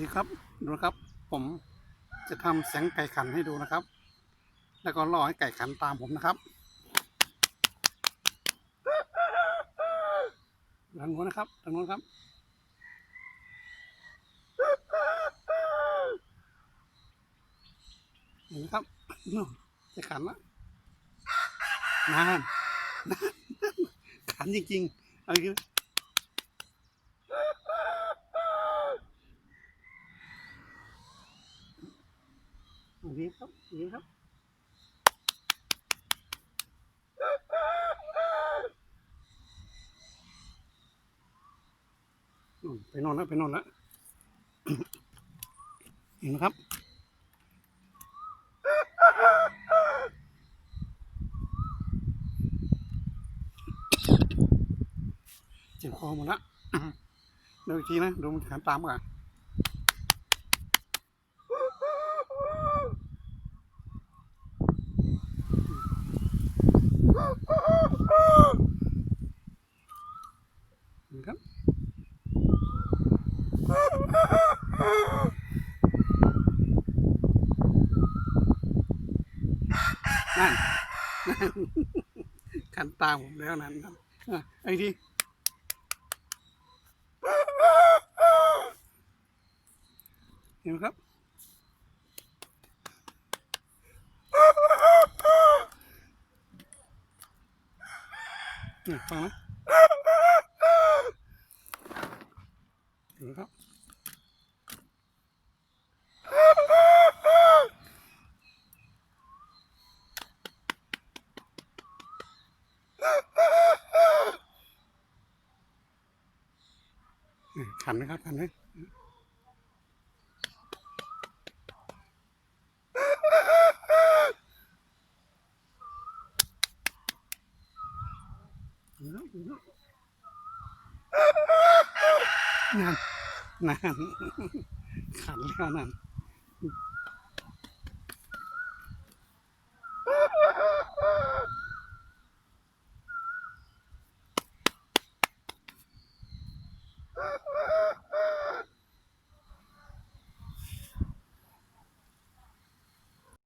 ดีครับดูนะครับ ผมจะทำเสียงไก่ขันให้ดูนะครับ แล้วก็รอให้ไก่ขันตามผมนะครับทางโน้นนะครับทางโน้นครับเห็นไหมครับนู่นจะขันละนานนานขันจริงๆเอาอีก ทีเอาอีกทีครับเอาอีกทีครับไปนอนแล้วไปนอนแล้วเห็นไหมครับเจ็บคอหมดละดูอีกทีนะดูมันขันตามก่อนนะครับ นั่นขันตามผมแล้วนั่นนั่นอะไอ้ทีเห็นไหมครับนี่ฟังนะเห็นไหมครับ ขันนะครับขันนะนั่นนั่นขันแล้วนั่น